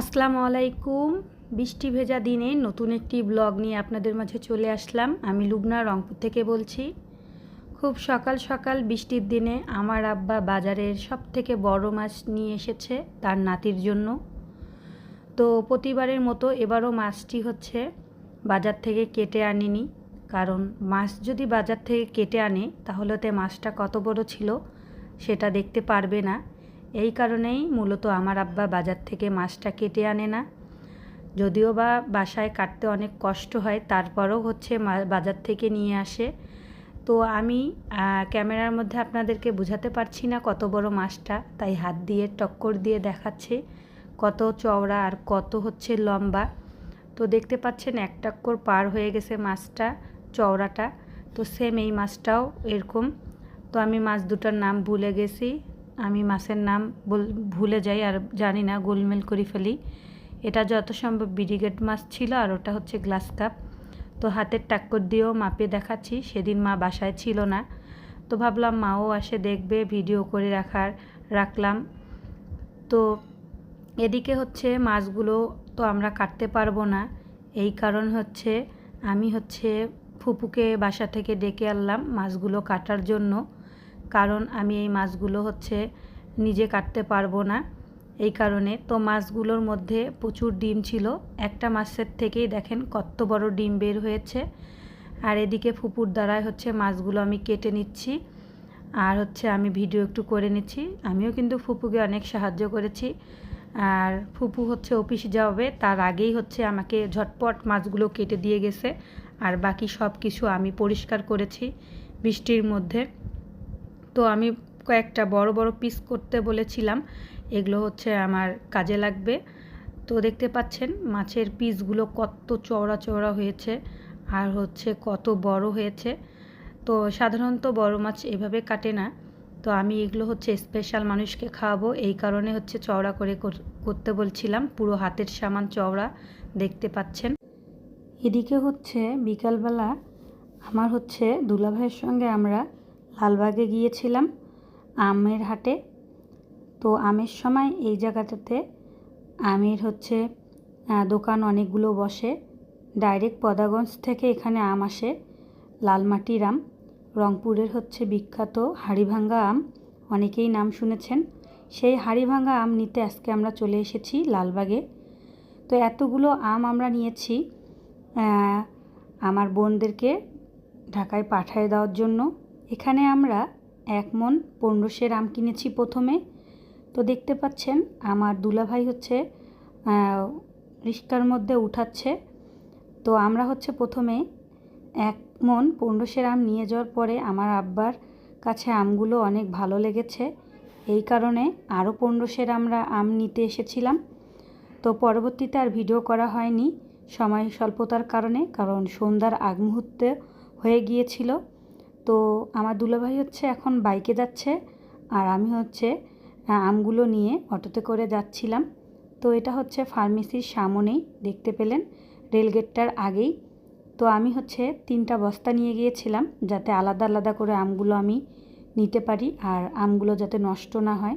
আসসালামু আলাইকুম। বৃষ্টি ভেজা দিনে নতুন একটি ব্লগ নিয়ে আপনাদের মাঝে চলে আসলাম। আমি লুবনা রংপুর থেকে বলছি। খুব সকাল সকাল বৃষ্টির দিনে আমার আব্বা বাজারের সব থেকে বড় মাছ নিয়ে এসেছে তার নাতির জন্য। তো প্রতিবারের মতো এবারও মাছটি হচ্ছে বাজার থেকে কেটে আনিনি। কারণ মাছ যদি বাজার থেকে কেটে আনে তাহলে তো মাছটা কত বড় ছিল সেটা দেখতে পারবে না। এই কারণেই মূলত আমার আব্বা বাজার থেকে মাছটা কেটে আনে না। যদিও বা বাসায় কাটতে অনেক কষ্ট হয়, তারপরও হচ্ছে বাজার থেকে নিয়ে আসে। তো আমি ক্যামেরার মধ্যে আপনাদেরকে বোঝাতে পারছি না কত বড় মাছটা, তাই হাত দিয়ে, টক্কর দিয়ে দেখাচ্ছে কত চওড়া আর কত হচ্ছে লম্বা। তো দেখতে পাচ্ছেন এক টক্কর পার হয়ে গেছে মাছটা, চওড়াটা। তো সেম এই মাছটাও এরকম। তো আমি মাছ দুটার নাম ভুলে গেছি। আমি মাছের নাম ভুলে যাই আর জানি না, গোলমেল করে ফেলি। এটা যত সম্ভব বিডিগেট মাছ ছিল আর ওটা হচ্ছে গ্লাস কাপ। তো হাতের টাক্কর দিয়েও মাপে দেখাচ্ছি, সেদিন মা বাসায় ছিল না। তো ভাবলাম মাও আসে দেখবে, ভিডিও করে রাখার, রাখলাম। তো এদিকে হচ্ছে মাছগুলো তো আমরা কাটতে পারব না। এই কারণ হচ্ছে, আমি হচ্ছে ফুপুকে বাসা থেকে ডেকে আনলাম মাছগুলো কাটার জন্য। কারণ আমি এই মাছগুলো হচ্ছে নিজে কাটতে পারব না। এই কারণে তো মাছগুলোর মধ্যে প্রচুর ডিম ছিল। একটা মাছের থেকেই দেখেন কত বড় ডিম বের হয়েছে। আর এদিকে ফুপুর দ্বারাই হচ্ছে মাছগুলো আমি কেটে নিচ্ছি। আর হচ্ছে আমি ভিডিও একটু করে নিচ্ছি। আমিও কিন্তু ফুপুকে অনেক সাহায্য করেছি। আর ফুপু হচ্ছে অফিস যাবে, তার আগেই হচ্ছে আমাকে ঝটপট মাছগুলো কেটে দিয়ে গেছে। আর বাকি সব কিছু আমি পরিষ্কার করেছি বৃষ্টির মধ্যে। তো আমি কয়েকটা বড় বড় পিস করতে বলেছিলাম। এগুলো হচ্ছে আমার কাজে লাগবে। তো দেখতে পাচ্ছেন মাছের পিসগুলো কত চওড়া চওড়া হয়েছে আর হচ্ছে কত বড় হয়েছে। তো সাধারণত বড় মাছ এভাবে কাটে না। তো আমি এগুলো হচ্ছে স্পেশাল মানুষকে খাওয়াবো। এই কারণে হচ্ছে চওড়া করে, করতে বলছিলাম। পুরো হাতের সামান চওড়া দেখতে পাচ্ছেন। এদিকে হচ্ছে বিকালবেলা আমার হচ্ছে দুলাভাইয়ের সঙ্গে আমরা লালবাগে গিয়েছিলাম, আমের হাটে। তো আমের সময় এই জায়গাটাতে আমের হচ্ছে দোকান অনেকগুলো বসে। ডাইরেক্ট পদাগঞ্জ থেকে এখানে আম আসে, লালমাটির আম। রংপুরের হচ্ছে বিখ্যাত হাড়িভাঙ্গা আম, অনেকেই নাম শুনেছেন। সেই হাড়িভাঙ্গা আম নিতে আজকে আমরা চলে এসেছি লালবাগে। তো এতগুলো আম আমরা নিয়েছি আমার বোনদেরকে ঢাকায় পাঠিয়ে দেওয়ার জন্য। এখানে আমরা এক মন পনেরোশের আম কিনেছি প্রথমে। তো দেখতে পাচ্ছেন, আমার দুলাভাই হচ্ছে রিক্সার মধ্যে উঠাচ্ছে। তো আমরা হচ্ছে প্রথমে এক মন পনেরোশের আম নিয়ে যাওয়ার পরে আমার আব্বার কাছে আমগুলো অনেক ভালো লেগেছে। এই কারণে আরও পনেরোশের আমরা আম নিতে এসেছিলাম। তো পরবর্তীতে আর ভিডিও করা হয়নি, সময় স্বল্পতার কারণে, কারণ সন্ধ্যার আগ মুহূর্তে হয়ে গিয়েছিল। তো আমার দুলাভাই হচ্ছে এখন বাইকে যাচ্ছে আর আমি হচ্ছে আমগুলো নিয়ে অটোতে করে যাচ্ছিলাম। তো এটা হচ্ছে ফার্মেসির সামনেই, দেখতে পেলেন রেলগেটটার আগেই। তো আমি হচ্ছে তিনটা বস্তা নিয়ে গিয়েছিলাম যাতে আলাদা আলাদা করে আমগুলো আমি নিতে পারি আর আমগুলো যাতে নষ্ট না হয়।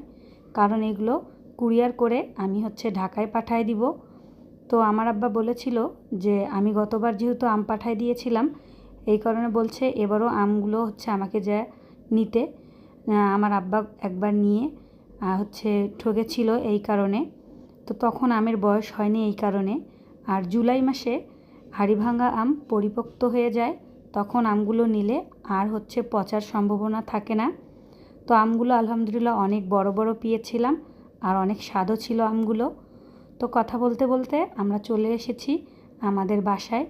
কারণ এগুলো কুরিয়ার করে আমি হচ্ছে ঢাকায় পাঠায় দিব। তো আমার আব্বা বলেছিল যে, আমি গতবার যেহেতু আম পাঠায় দিয়েছিলাম এই কারণে বলছে, এবারও আমগুলো হচ্ছে আমাকে যা নিতে আমার আব্বা একবার নিয়ে হচ্ছে ঠকেছিল এই কারণে। তো তখন আমের বয়স হয়নি এই কারণে। আর জুলাই মাসে হাড়িভাঙ্গা আম পরিপক্ত হয়ে যায়, তখন আমগুলো নিলে আর হচ্ছে পচার সম্ভাবনা থাকে না। তো আমগুলো আলহামদুলিল্লাহ অনেক বড় বড় পেয়েছিলাম আর অনেক স্বাদও ছিল আমগুলো। তো কথা বলতে বলতে আমরা চলে এসেছি আমাদের বাসায়।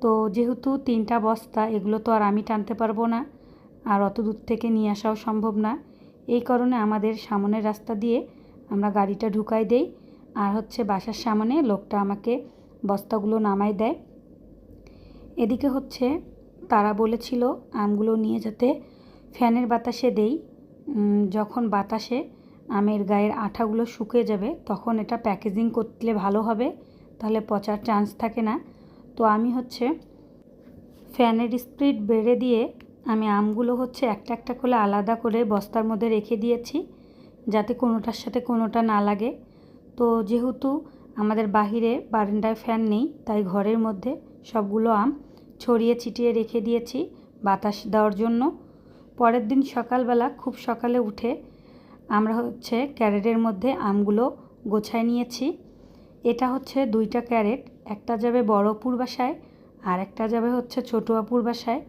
তো যেহেতু তিনটা বস্তা, এগুলো তো আর আমি টানতে পারব না। আর অত দূর থেকে নিয়ে আসাও সম্ভব না। এই কারণে আমাদের সামনের রাস্তা দিয়ে আমরা গাড়িটা ঢুকাই দেই। আর হচ্ছে বাসার সামনে লোকটা আমাকে বস্তাগুলো নামাই দেয়। এদিকে হচ্ছে তারা বলেছিল আমগুলো নিয়ে যাতে ফ্যানের বাতাসে দেই। যখন বাতাসে আমের গায়ের আঠাগুলো শুকিয়ে যাবে, তখন এটা প্যাকেজিং করলে ভালো হবে। তাহলে পচার চান্স থাকে না। তো আমি হচ্ছে ফ্যানের স্পিড বেড়ে দিয়ে আমি আমগুলো হচ্ছে একটা একটা করে আলাদা করে বস্তার মধ্যে রেখে দিয়েছি, যাতে কোনোটার সাথে কোনোটা না লাগে। তো যেহেতু আমাদের বাহিরে বারান্দায় ফ্যান নেই, তাই ঘরের মধ্যে সবগুলো আম ছড়িয়ে ছিটিয়ে রেখে দিয়েছি বাতাস দেওয়ার জন্য। পরের দিন সকালবেলা খুব সকালে উঠে আমরা হচ্ছে ক্যারেটের মধ্যে আমগুলো গোছায় নিয়েছি। এটা হচ্ছে দুইটা ক্যারেট। একটা যাবে বড়পুর বাসায়, আর একটা যাবে হচ্ছে ছোটুয়াপুর বাসায়।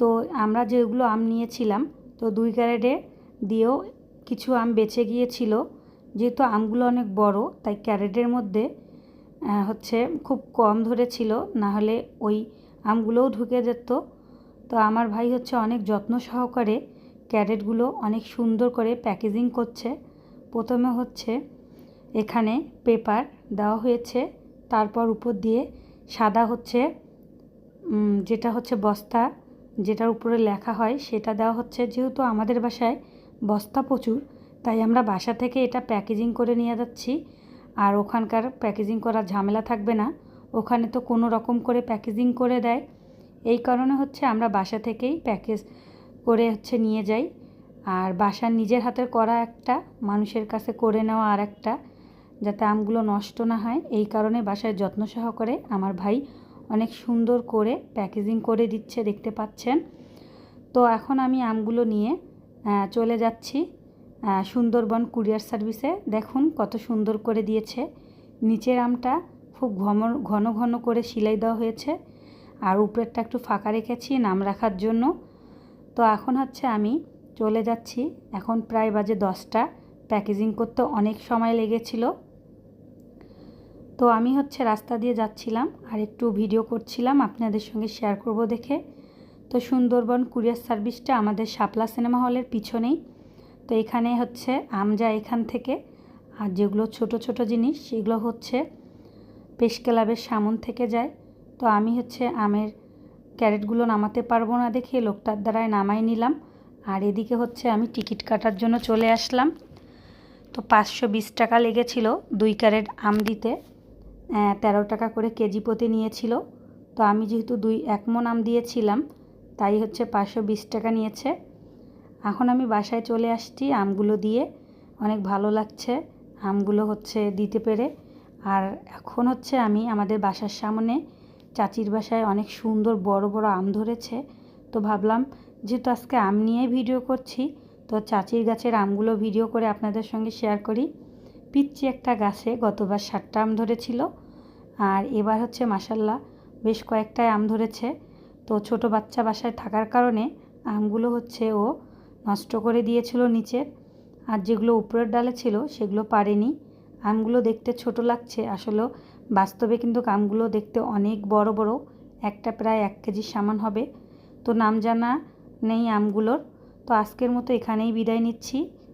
তো আমরা যেগুলো আম নিয়েছিলাম, তো দুই ক্যারেটে দিয়েও কিছু আম বেঁচে গিয়েছিল। যেহেতু আমগুলো অনেক বড়, তাই ক্যারেটের মধ্যে হচ্ছে খুব কম ধরেছিল, না হলে ওই আমগুলোও ঢুকে যেত। তো আমার ভাই হচ্ছে অনেক যত্ন সহকারে ক্যারেটগুলো অনেক সুন্দর করে প্যাকেজিং করছে। প্রথমে হচ্ছে এখানে পেপার দেওয়া হয়েছে তারপর উপর দিয়ে সাদা হচ্ছে যেটা হচ্ছে বস্তা, যেটার উপরে লেখা হয় সেটা দেওয়া হচ্ছে। যেহেতু আমাদের বাসায় বস্তা প্রচুর, তাই আমরা বাসা থেকে এটা প্যাকেজিং করে নিয়ে যাচ্ছি। আর ওখানকার প্যাকেজিং করার ঝামেলা থাকবে না। ওখানে তো কোনো রকম করে প্যাকেজিং করে দেয়। এই কারণে হচ্ছে আমরা বাসা থেকেই প্যাকেজ করে হচ্ছে নিয়ে যাই। আর বাসার নিজের হাতের করা একটা, মানুষের কাছে করে নেওয়া আর একটা যাতে আমগুলো নষ্ট না হয়। এই কারণে বাসায় যত্ন সহকারে আমার ভাই অনেক সুন্দর করে প্যাকেজিং করে দিচ্ছে, দেখতে পাচ্ছেন। তো এখন আমি আমগুলো নিয়ে চলে যাচ্ছি সুন্দরবন কুরিয়ার সার্ভিসে। দেখুন কত সুন্দর করে দিয়েছে। নিচের আমটা খুব ঘন ঘন ঘন করে সিলাই দেওয়া হয়েছে। আর উপরেরটা একটু ফাঁকা রেখেছি নাম রাখার জন্য। তো এখন হচ্ছে আমি চলে যাচ্ছি। এখন প্রায় বাজে দশটা। প্যাকেজিং করতে অনেক সময় লেগেছিল। তো আমি হচ্ছে রাস্তা দিয়ে যাচ্ছিলাম আর একটু ভিডিও করছিলাম আপনাদের সঙ্গে শেয়ার করব দেখে। তো সুন্দরবন কুরিয়ার সার্ভিসটা আমাদের শাপলা সিনেমা হলের পিছনেই। তো এখানে হচ্ছে আম যায় এখান থেকে। আর যেগুলো ছোট ছোট জিনিস, সেগুলো হচ্ছে পেশ ক্লাবের সামন থেকে যায়। তো আমি হচ্ছে আমের ক্যারেটগুলো নামাতে পারব না দেখে লোকটার দ্বারায় নামাই নিলাম। আর এদিকে হচ্ছে আমি টিকিট কাটার জন্য চলে আসলাম। তো পাঁচশো বিশ টাকা লেগেছিল দুই ক্যারেট আম দিতে। তেরো টাকা করে কেজি প্রতি নিয়েছিল। তো আমি যেহেতু দুই এক মন আম দিয়েছিলাম, তাই হচ্ছে পাঁচশো বিশ টাকা নিয়েছে। এখন আমি বাসায় চলে আসছি আমগুলো দিয়ে। অনেক ভালো লাগছে আমগুলো হচ্ছে দিতে পেরে। আর এখন হচ্ছে আমি আমাদের বাসার সামনে, চাচির বাসায় অনেক সুন্দর বড় বড় আম ধরেছে। তো ভাবলাম, যেহেতু আজকে আম নিয়ে ভিডিও করছি, তো চাচির গাছের আমগুলো ভিডিও করে আপনাদের সঙ্গে শেয়ার করি। পিচ্ছি একটা গাছে গতবার ষাটটা আম ধরেছিল আর এবার হচ্ছে মাসাল্লাহ বেশ কয়েকটাই আম ধরেছে। তো ছোট বাচ্চা বাসায় থাকার কারণে আমগুলো হচ্ছে ও নষ্ট করে দিয়েছিল নিচের। আর যেগুলো উপরের ডালে ছিল সেগুলো পারেনি। আমগুলো দেখতে ছোট লাগছে। আসলে বাস্তবে কিন্তু আমগুলো দেখতে অনেক বড় বড়। একটা প্রায় এক কেজির সামান হবে। তো নাম জানা নেই আমগুলোর। তো আজকের মতো এখানেই বিদায় নিচ্ছি।